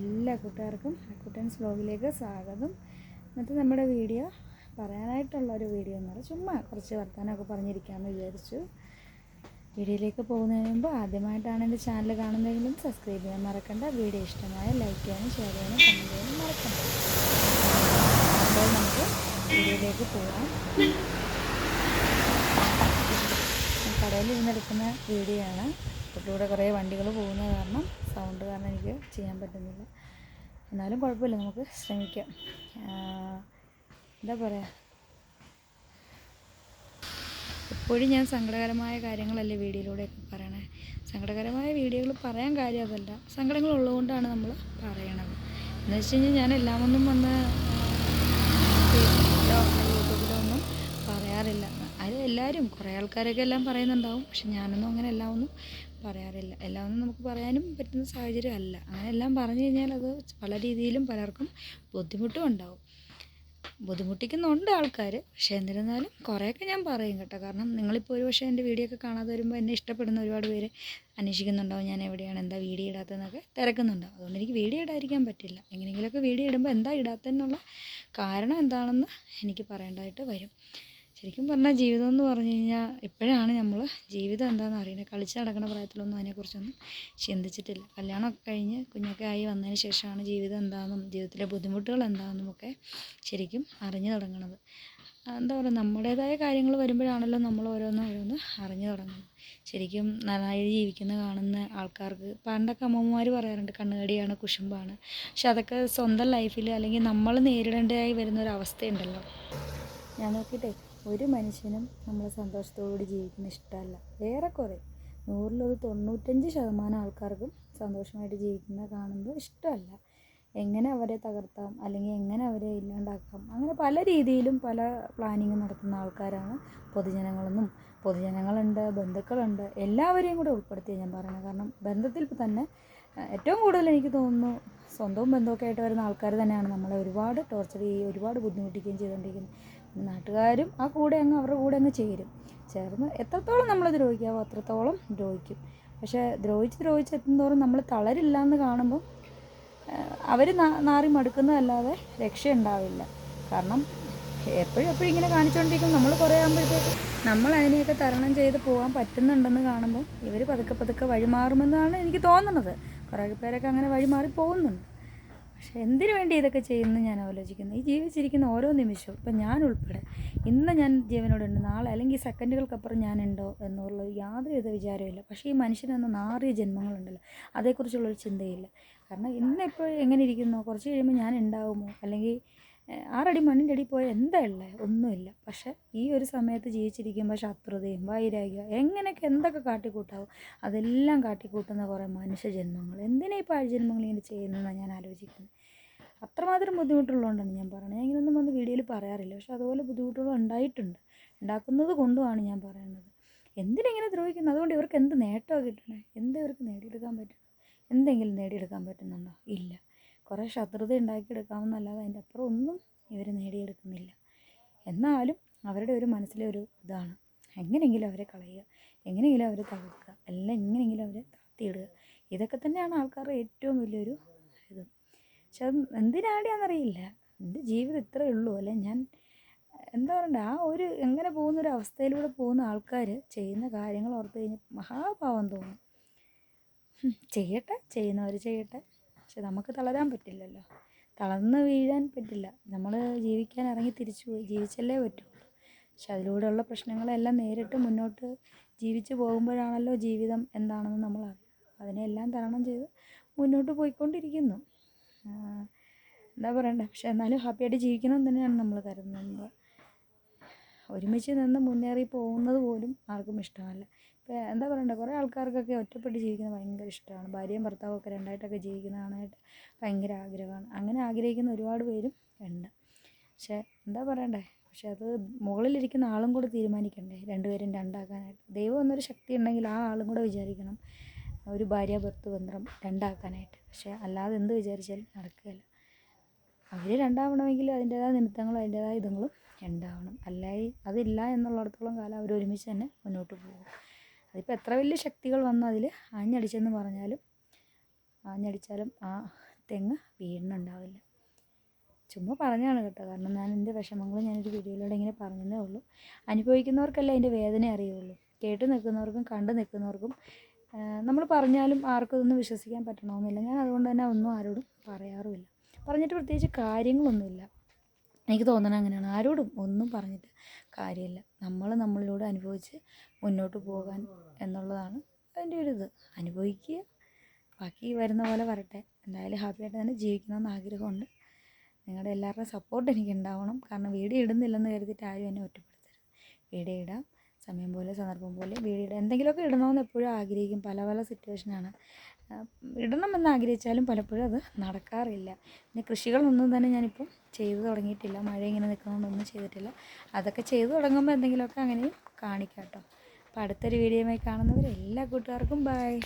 എല്ലാ കൂട്ടുകാർക്കും അക്കൂട്ടൻസ് വ്ലോഗിലേക്ക് സ്വാഗതം. ഇന്നത്തെ നമ്മുടെ വീഡിയോ പറയാനായിട്ടുള്ള ഒരു വീഡിയോ എന്ന് പറഞ്ഞാൽ ചുമ്മാ കുറച്ച് വർത്തമാനമൊക്കെ പറഞ്ഞിരിക്കാമെന്ന് വിചാരിച്ചു. വീഡിയോയിലേക്ക് പോകുന്നതിന് മുമ്പ് ആദ്യമായിട്ടാണ് എന്റെ ചാനൽ കാണുന്നതെങ്കിലും സബ്സ്ക്രൈബ് ചെയ്യാൻ മറക്കണ്ട. വീഡിയോ ഇഷ്ടമായ ലൈക്ക് ചെയ്യാനും ഷെയർ ചെയ്യാനും കമന്റ് ചെയ്യാനും മറക്കണ്ട. അപ്പോൾ നമുക്ക് വീഡിയോയിലേക്ക് പോകാം. കടയിൽ ഇരുന്നെടുക്കുന്ന വീഡിയോ ആണ്. തൊട്ടിലൂടെ കുറേ വണ്ടികൾ പോകുന്ന കാരണം സൗണ്ട് കാരണം എനിക്ക് ചെയ്യാൻ പറ്റുന്നില്ല. എന്നാലും കുഴപ്പമില്ല നമുക്ക് ശ്രമിക്കാം. എന്താ പറയുക എപ്പോഴും ഞാൻ സങ്കടകരമായ കാര്യങ്ങളല്ലേ വീഡിയോയിലൂടെയൊക്കെ പറയണേ? സങ്കടകരമായ വീഡിയോകൾ പറയാൻ കാര്യം അതല്ല സങ്കടങ്ങൾ ഉള്ളതുകൊണ്ടാണ് നമ്മൾ പറയണത്. എന്ന് വെച്ച് കഴിഞ്ഞാൽ ഞാൻ എല്ലാം ഒന്നും വന്ന് ഫേസ്ബുക്കിലോ യൂട്യൂബിലോ ഒന്നും പറയാറില്ല. എല്ലാവരും കുറേ ആൾക്കാരൊക്കെ എല്ലാം പറയുന്നുണ്ടാവും. പക്ഷെ ഞാനൊന്നും അങ്ങനെ എല്ലാം ഒന്നും പറയാറില്ല. എല്ലാം ഒന്നും നമുക്ക് പറയാനും പറ്റുന്ന സാഹചര്യം അല്ല. അങ്ങനെ എല്ലാം പറഞ്ഞു കഴിഞ്ഞാൽ അത് പല രീതിയിലും പലർക്കും ബുദ്ധിമുട്ടും ഉണ്ടാവും. ബുദ്ധിമുട്ടിക്കുന്നുണ്ട് ആൾക്കാർ പക്ഷേ എന്നിരുന്നാലും കുറേയൊക്കെ ഞാൻ പറയും കേട്ടോ. കാരണം നിങ്ങളിപ്പോൾ ഒരു പക്ഷേ എന്റെ വീഡിയോ ഒക്കെ കാണാതെ വരുമ്പോൾ എന്നെ ഇഷ്ടപ്പെടുന്ന ഒരുപാട് പേര് അന്വേഷിക്കുന്നുണ്ടാവും. ഞാൻ എവിടെയാണ് എന്താ വീഡിയോ ഇടാത്തതെന്നൊക്കെ തിരക്കുന്നുണ്ടാവും. അതുകൊണ്ട് എനിക്ക് വീഡിയോ ഇടാതിരിക്കാൻ പറ്റില്ല. എങ്ങനെയെങ്കിലുമൊക്കെ വീഡിയോ ഇടുമ്പോൾ എന്താ ഇടാത്തതെന്നുള്ള കാരണം എന്താണെന്ന് എനിക്ക് പറയേണ്ടതായിട്ട് വരും. ശരിക്കും പറഞ്ഞാൽ ജീവിതം എന്ന് പറഞ്ഞു കഴിഞ്ഞാൽ ഇപ്പോഴാണ് നമ്മൾ ജീവിതം എന്താണെന്ന് അറിയുന്നത് കളിച്ച് നടക്കുന്ന പ്രായത്തിലൊന്നും അതിനെക്കുറിച്ചൊന്നും ചിന്തിച്ചിട്ടില്ല. കല്യാണമൊക്കെ കഴിഞ്ഞ് കുഞ്ഞൊക്കെ ആയി വന്നതിന് ശേഷമാണ് ജീവിതം എന്താണെന്നും ജീവിതത്തിലെ ബുദ്ധിമുട്ടുകൾ എന്താണെന്നും ഒക്കെ ശരിക്കും അറിഞ്ഞു തുടങ്ങുന്നത് എന്താ പറയുക നമ്മുടേതായ കാര്യങ്ങൾ വരുമ്പോഴാണല്ലോ നമ്മൾ ഓരോന്ന് ഓരോന്ന് അറിഞ്ഞു തുടങ്ങുന്നത്. ശരിക്കും നന്നായി ജീവിക്കുന്ന കാണുന്ന ആൾക്കാർക്ക് പണ്ടൊക്കെ അമ്മമാർ പറയാറുണ്ട് കണ്ണുകടിയാണ് കുശുമ്പാണ്. പക്ഷെ അതൊക്കെ സ്വന്തം ലൈഫിൽ അല്ലെങ്കിൽ നമ്മൾ നേരിടേണ്ടതായി വരുന്ന ഒരു അവസ്ഥയുണ്ടല്ലോ. ഞാൻ നോക്കിയിട്ടെ ഒരു മനുഷ്യനും നമ്മളെ സന്തോഷത്തോടുകൂടി ജീവിക്കുന്ന ഇഷ്ടമല്ല. ഏറെക്കുറെ നൂറിലൊരു തൊണ്ണൂറ്റഞ്ച് ശതമാനം ആൾക്കാർക്കും സന്തോഷമായിട്ട് ജീവിക്കുന്നത് കാണുമ്പോൾ ഇഷ്ടമല്ല. എങ്ങനെ അവരെ തകർത്താം അല്ലെങ്കിൽ എങ്ങനെ അവരെ ഇല്ലാണ്ടാക്കാം അങ്ങനെ പല രീതിയിലും പല പ്ലാനിങ് നടത്തുന്ന ആൾക്കാരാണ് പൊതുജനങ്ങളെന്നും പൊതുജനങ്ങളുണ്ട് ബന്ധുക്കളുണ്ട്. എല്ലാവരെയും കൂടെ ഉൾപ്പെടുത്തി ഞാൻ പറയുന്നത്. കാരണം ബന്ധത്തിൽ തന്നെ ഏറ്റവും കൂടുതൽ എനിക്ക് തോന്നുന്നു സ്വന്തവും ബന്ധമൊക്കെ ആയിട്ട് വരുന്ന ആൾക്കാർ തന്നെയാണ് നമ്മളെ ഒരുപാട് ടോർച്ചർ ചെയ്യുകയും ഒരുപാട് ബുദ്ധിമുട്ടിക്കുകയും ചെയ്തുകൊണ്ടിരിക്കുന്നത്. നാട്ടുകാരും ആ കൂടെ അങ്ങ് അവരുടെ കൂടെ അങ്ങ് ചേരും. ചേർന്ന് എത്രത്തോളം നമ്മൾ ദ്രോഹിക്കാവോ അത്രത്തോളം ദ്രോഹിക്കും. പക്ഷേ ദ്രോഹിച്ച് ദ്രോഹിച്ച് എത്തുന്നതോറും നമ്മൾ തളരില്ല എന്ന് കാണുമ്പോൾ അവർ നാറി മടുക്കുന്നതല്ലാതെ രക്ഷയുണ്ടാവില്ല. കാരണം എപ്പോഴും എപ്പോഴും ഇങ്ങനെ കാണിച്ചുകൊണ്ടിരിക്കും നമ്മൾ കുറേ ആകുമ്പോഴത്തേക്ക് നമ്മൾ അതിനെയൊക്കെ തരണം ചെയ്ത് പോകാൻ പറ്റുന്നുണ്ടെന്ന് കാണുമ്പോൾ ഇവർ പതുക്കെ പതുക്കെ വഴിമാറുമെന്നാണ് എനിക്ക് തോന്നുന്നത്. കുറേ പേരൊക്കെ അങ്ങനെ വഴിമാറി പോകുന്നുണ്ട്. പക്ഷെ എന്തിനു വേണ്ടി ഇതൊക്കെ ചെയ്യുന്നു ഞാൻ ആലോചിക്കുന്നു. ഈ ജീവിച്ചിരിക്കുന്ന ഓരോ നിമിഷവും ഇപ്പം ഞാൻ ഉൾപ്പെടെ ഇന്ന് ഞാൻ ജീവനോടുണ്ട് നാളെ അല്ലെങ്കിൽ സെക്കൻഡുകൾക്കപ്പുറം ഞാനുണ്ടോ എന്നുള്ള യാതൊരുവിധ വിചാരമില്ല പക്ഷേ ഈ മനുഷ്യനെന്ന നാറിയ ജന്മങ്ങളുണ്ടല്ലോ അതേക്കുറിച്ചുള്ളൊരു ചിന്തയില്ല. കാരണം ഇന്നിപ്പോൾ എങ്ങനെ ഇരിക്കുന്നു? കുറച്ച് കഴിയുമ്പോൾ ഞാൻ ഉണ്ടാവുമോ? അല്ലെങ്കിൽ ആറടി മണ്ണിന്റെ അടി പോയാൽ എന്താ ഉള്ളത് ഒന്നുമില്ല. പക്ഷേ ഈ ഒരു സമയത്ത് ജീവിച്ചിരിക്കുമ്പോൾ ശത്രുതയും വൈരാഗ്യം എങ്ങനെയൊക്കെ എന്തൊക്കെ കാട്ടിക്കൂട്ടാവും അതെല്ലാം കാട്ടിക്കൂട്ടുന്ന കുറേ മനുഷ്യജന്മങ്ങൾ. എന്തിനാ ഈ പാഴ്ജന്മങ്ങൾ ഇങ്ങനെ ചെയ്യുന്നതെന്നാണ് ഞാൻ ആലോചിക്കുന്നത്? അത്രമാത്രം ബുദ്ധിമുട്ടുള്ളതുകൊണ്ടാണ് ഞാൻ പറയുന്നത്. ഞാൻ ഇങ്ങനെയൊന്നും വന്ന് വീഡിയോയിൽ പറയാറില്ല. പക്ഷെ അതുപോലെ ബുദ്ധിമുട്ടുകൾ ഉണ്ടായിട്ടുണ്ട്. ഉണ്ടാക്കുന്നത് കൊണ്ടുമാണ് ഞാൻ പറയുന്നത്. എന്തിനെങ്ങനെ ദ്രോഹിക്കുന്നത്? അതുകൊണ്ട് ഇവർക്ക് എന്ത് നേട്ടമാണ് കിട്ടണേ? എന്ത് ഇവർക്ക് നേടിയെടുക്കാൻ പറ്റും എന്തെങ്കിലും നേടിയെടുക്കാൻ പറ്റുന്നുണ്ടോ? ഇല്ല. കുറേ ശത്രുത ഉണ്ടാക്കിയെടുക്കാമെന്നല്ലാതെ അതിന്റെ അപ്പുറം ഒന്നും ഇവർ നേടിയെടുക്കുന്നില്ല. എന്നാലും അവരുടെ ഒരു മനസ്സിലെ ഒരു ഇതാണ്. എങ്ങനെയെങ്കിലും അവരെ കളയുക എങ്ങനെയെങ്കിലും അവരെ തകർക്കുക എല്ലാം എങ്ങനെയെങ്കിലും അവരെ താത്തിയിടുക ഇതൊക്കെ തന്നെയാണ് ആൾക്കാരുടെ ഏറ്റവും വലിയൊരു ഇത്. പക്ഷെ അത് എന്തിനാടിയാണെന്നറിയില്ല. എന്റെ ജീവിതം ഇത്രയേ ഉള്ളൂ. അല്ലെ ഞാൻ എന്താ പറയണ്ട ആ ഒരു എങ്ങനെ പോകുന്ന ഒരു അവസ്ഥയിലൂടെ പോകുന്ന ആൾക്കാർ ചെയ്യുന്ന കാര്യങ്ങൾ ഓർത്ത് കഴിഞ്ഞാൽ മഹാഭാവം തോന്നും. ചെയ്യട്ടെ ചെയ്യുന്നവർ ചെയ്യട്ടെ. പക്ഷെ നമുക്ക് തളരാൻ പറ്റില്ലല്ലോ. തളർന്ന് വീഴാൻ പറ്റില്ല. നമ്മൾ ജീവിക്കാൻ ഇറങ്ങി തിരിച്ചു പോയി ജീവിച്ചല്ലേ പറ്റുള്ളൂ പക്ഷെ അതിലൂടെയുള്ള പ്രശ്നങ്ങളെല്ലാം നേരിട്ട് മുന്നോട്ട് ജീവിച്ച് പോകുമ്പോഴാണല്ലോ ജീവിതം എന്താണെന്ന് നമ്മൾ അറിയും അതിനെല്ലാം തരണം ചെയ്ത് മുന്നോട്ട് പോയിക്കൊണ്ടിരിക്കുന്നു. എന്താ പറയണ്ടേ? പക്ഷെ എന്നാലും ഹാപ്പിയായിട്ട് ജീവിക്കണം തന്നെയാണ് നമ്മൾ കരുതുന്നത്. ഒരുമിച്ച് നിന്ന് മുന്നേറി പോകുന്നത് പോലും ആർക്കും ഇഷ്ടമല്ല. എന്താ പറയണ്ടേ കുറേ ആൾക്കാർക്കൊക്കെ ഒറ്റപ്പെട്ട് ജീവിക്കുന്നത് ഭയങ്കര ഇഷ്ടമാണ് ഭാര്യയും ഭർത്താവും ഒക്കെ രണ്ടായിട്ടൊക്കെ ജീവിക്കുന്നതാണായിട്ട് ഭയങ്കര ആഗ്രഹമാണ്. അങ്ങനെ ആഗ്രഹിക്കുന്ന ഒരുപാട് പേരും ഉണ്ട്. പക്ഷേ എന്താ പറയണ്ടേ പക്ഷെ അത് മുകളിലിരിക്കുന്ന ആളും കൂടെ തീരുമാനിക്കണ്ടേ രണ്ടുപേരും രണ്ടാക്കാനായിട്ട്. ദൈവം എന്നൊരു ശക്തി ഉണ്ടെങ്കിൽ ആ ആളും കൂടെ വിചാരിക്കണം ഒരു ഭാര്യ ഭർത്ത് ബന്ധം രണ്ടാക്കാനായിട്ട്. പക്ഷേ അല്ലാതെ എന്ത് വിചാരിച്ചാലും നടക്കുകയില്ല. അവർ രണ്ടാവണമെങ്കിൽ അതിന്റേതായ നിമിത്തങ്ങളും അതിന്റേതായ ഇതുങ്ങളും ഉണ്ടാവണം. അല്ലായി അതില്ല എന്നുള്ളിടത്തോളം കാലം അവർ ഒരുമിച്ച് തന്നെ മുന്നോട്ട് പോകും. അതിപ്പോൾ എത്ര വലിയ ശക്തികൾ വന്നു അതിൽ ആഞ്ഞടിച്ചെന്ന് പറഞ്ഞാലും ആഞ്ഞടിച്ചാലും ആ തെങ്ങ് വീഴുന്നുണ്ടാവില്ല ചുമ്മാ പറഞ്ഞാണ് കേട്ടോ. കാരണം ഞാൻ എന്റെ വിഷമങ്ങൾ ഞാനൊരു വീഡിയോയിലൂടെ ഇങ്ങനെ പറഞ്ഞതേ ഉള്ളൂ. അനുഭവിക്കുന്നവർക്കല്ലേ അതിന്റെ വേദന അറിയുള്ളൂ. കേട്ട് നിൽക്കുന്നവർക്കും കണ്ടു നിൽക്കുന്നവർക്കും നമ്മൾ പറഞ്ഞാലും ആർക്കും ഇതൊന്നും വിശ്വസിക്കാൻ പറ്റണമെന്നില്ല ഞാൻ അതുകൊണ്ട് തന്നെ ഒന്നും ആരോടും പറയാറുമില്ല. പറഞ്ഞിട്ട് പ്രത്യേകിച്ച് കാര്യങ്ങളൊന്നുമില്ല. എനിക്ക് തോന്നണ അങ്ങനെയാണ്. ആരോടും ഒന്നും പറഞ്ഞിട്ട് കാര്യമില്ല. നമ്മൾ നമ്മളിലൂടെ അനുഭവിച്ച് മുന്നോട്ട് പോകാൻ എന്നുള്ളതാണ് അതിന്റെ ഒരു ഇത്. അനുഭവിക്കുക. ബാക്കി വരുന്ന പോലെ വരട്ടെ. എന്തായാലും ഹാപ്പിയായിട്ട് തന്നെ ജീവിക്കണമെന്ന് ആഗ്രഹമുണ്ട്. നിങ്ങളുടെ എല്ലാവരുടെയും സപ്പോർട്ട് എനിക്ക് ഉണ്ടാവണം. കാരണം വീഡിയോ ഇടുന്നില്ലെന്ന് കരുതിയിട്ട് ആരും എന്നെ ഒറ്റപ്പെടുത്തരുത്. വീഡിയോ ഇടാം. സമയം പോലെ സന്ദർഭം പോലെ വീഡിയോ ഇടാം. എന്തെങ്കിലുമൊക്കെ ഇടണമെന്ന് എപ്പോഴും ആഗ്രഹിക്കും. പല പല സിറ്റുവേഷനാണ് ഇടണമെന്ന് ആഗ്രഹിച്ചാലും പലപ്പോഴും അത് നടക്കാറില്ല. പിന്നെ കൃഷികളൊന്നും തന്നെ ഞാനിപ്പം ചെയ്തു തുടങ്ങിയിട്ടില്ല. മഴ ഇങ്ങനെ നിൽക്കുന്നതുകൊണ്ടൊന്നും ചെയ്തിട്ടില്ല. അതൊക്കെ ചെയ്തു തുടങ്ങുമ്പോൾ എന്തെങ്കിലുമൊക്കെ അങ്ങനെയും കാണിക്കാം കേട്ടോ. അപ്പോൾ അടുത്തൊരു വീഡിയോയുമായി കാണുന്നവർ എല്ലാ കൂട്ടുകാർക്കും ബൈ